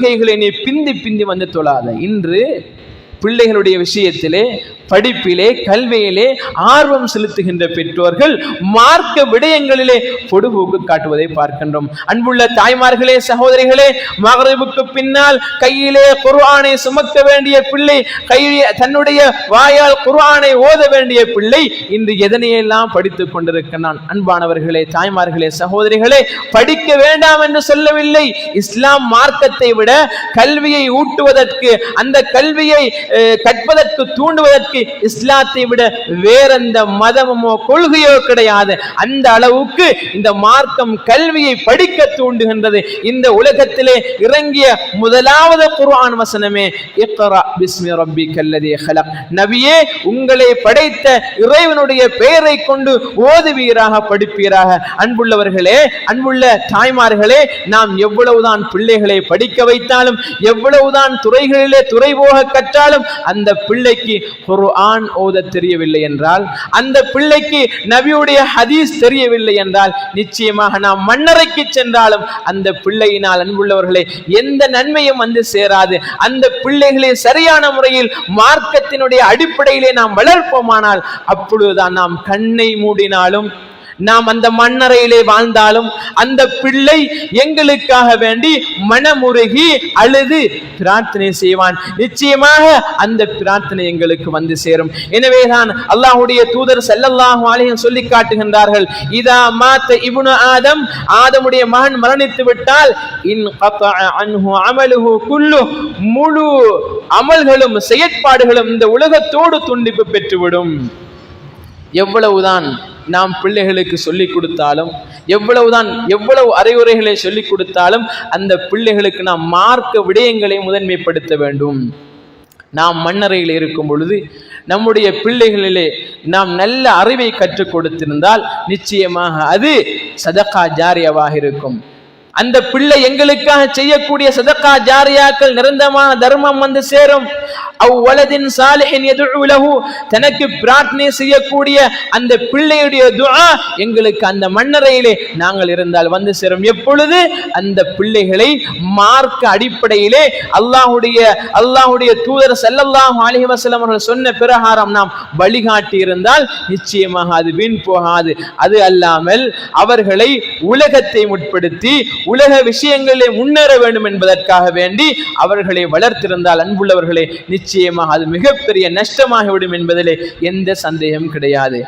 கைகளை நீ பிந்தி பிந்தி வந்து தொழாத. இன்று பிள்ளைகளுடைய விஷயத்திலே படிப்பிலே கல்வியிலே ஆர்வம் செலுத்துகின்ற பெற்றோர்கள் மார்க்க விடயங்களிலே பொடுபோக்கு காட்டுவதை பார்க்கின்றோம். அன்புள்ள தாய்மார்களே சகோதரிகளே மகரிபுக்கு பின்னால் கையிலே குர்ஆனை சுமக்க வேண்டிய பிள்ளை கையிலே தன்னுடைய வாயால் குர்ஆனை ஓத வேண்டிய பிள்ளை இன்று எதனையெல்லாம் படித்துக் கொண்டிருக்கிறான்? அன்பானவர்களே தாய்மார்களே சகோதரிகளே படிக்க வேண்டாம் என்று சொல்லவில்லை. இஸ்லாம் மார்க்கத்தை விட கல்வியை ஊட்டுவதற்கு அந்த கல்வியை கற்பதற்கு தூண்டுவதற்கு இஸ்லாத்தை விட வேறெந்த மதமோ கொள்கையோ கிடையாது. அந்த அளவுக்கு இந்த மார்க்கம் கல்வியை படிக்க தூண்டுகின்றது. இந்த உலகத்திலே இறங்கிய முதலாவது குர்ஆன் வசனமே இக்ரா பிஸ்மி ரப்பிக்கல் ஹலக் நபியே உங்களை படைத்த இறைவனுடைய பெயரை கொண்டு ஓதுவீராக படிப்பீராக. அன்புள்ளவர்களே அன்புள்ள தாய்மார்களே நாம் எவ்வளவுதான் பிள்ளைகளை படிக்க வைத்தாலும் எவ்வளவுதான் துறைகளிலே துறை போக கற்றாலும் அந்த பிள்ளைக்கு குர்ஆன் ஓத தெரியவில்லை என்றால் அந்த பிள்ளைக்கு நபியுடைய ஹதீஸ் தெரியவில்லை என்றால் நிச்சயமாக நாம் மன்னரைக்கு சென்றாலும் அந்த பிள்ளையினால் அன்புள்ளவர்களே எந்த நன்மையும் வந்து சேராது. அந்த பிள்ளைகளை சரியான முறையில் மார்க்கத்தினுடைய அடிப்படையிலே நாம் வளர்ப்போமானால் அப்பொழுதுதான் நாம் கண்ணை மூடினாலும் நாம் அந்த மண்ணறையிலே வாழ்ந்தாலும் அந்த பிள்ளை எங்களுக்காக வேண்டி மனமுருகி அழுது பிரார்த்தனை செய்வான். நிச்சயமாக அந்த பிரார்த்தனை எங்களுக்கு வந்து சேரும். எனவேதான் அல்லாஹ்வுடைய தூதர் செல்லல்லாஹும் ஆலயம் சொல்லி காட்டுகின்றார்கள் இதா மாத்த இப்னு ஆதம் ஆதமுடைய மகன் மரணித்து விட்டால் இன் அன்ஹு அமலுஹு குல்லு முழு அமல்களும் செயற்பாடுகளும் இந்த உலகத்தோடு துண்டிப்பு பெற்றுவிடும். எவ்வளவுதான் நாம் பிள்ளைகளுக்கு சொல்லிக் கொடுத்தாலும் எவ்வளவுதான் எவ்வளவு அறிவுரைகளை சொல்லிக் கொடுத்தாலும் அந்த பிள்ளைகளுக்கு நாம் மார்க்க விடயங்களை முதன்மைப்படுத்த வேண்டும். நாம் மண்ணறையில் இருக்கும் பொழுது நம்முடைய பிள்ளைகளிலே நாம் நல்ல அறிவை கற்றுக் கொடுத்திருந்தால் நிச்சயமாக அது சதகா ஜாரியவாக இருக்கும். அந்த பிள்ளை எங்களுக்காக செய்யக்கூடிய சதக்கா ஜாரியாக்கள் நிரந்தரமான தர்மம் வந்து சேரும். அவ்வளதின் சாலிஹின் எது லஹு. தனக்கு பிரார்த்தனை செய்யக்கூடிய அந்த பிள்ளையுடைய துஆ எங்களுக்கு அந்த மண்ணறையிலே நாங்கள் இருந்தால் வந்து சேரும். எப்பொழுது? அந்த பிள்ளைகளை மார்க்க அடிப்படையிலே அல்லாஹுடைய அல்லாஹுடைய தூதர் செல்லல்லாஹு அலைஹி வசலம் அவர்கள் சொன்ன பிரகாரம் நாம் வழிகாட்டி இருந்தால் நிச்சயமாக அது வீண் போகாது. அது அல்லாமல் அவர்களை உலகத்தை முற்படுத்தி உலக விஷயங்களிலே முன்னேற வேண்டும் என்பதற்காக வேண்டி அவர்களை வளர்த்திருந்தால் அன்புள்ளவர்களே நிச்சயமாக அது மிகப்பெரிய நஷ்டமாகிவிடும் என்பதிலே எந்த சந்தேகம் கிடையாது.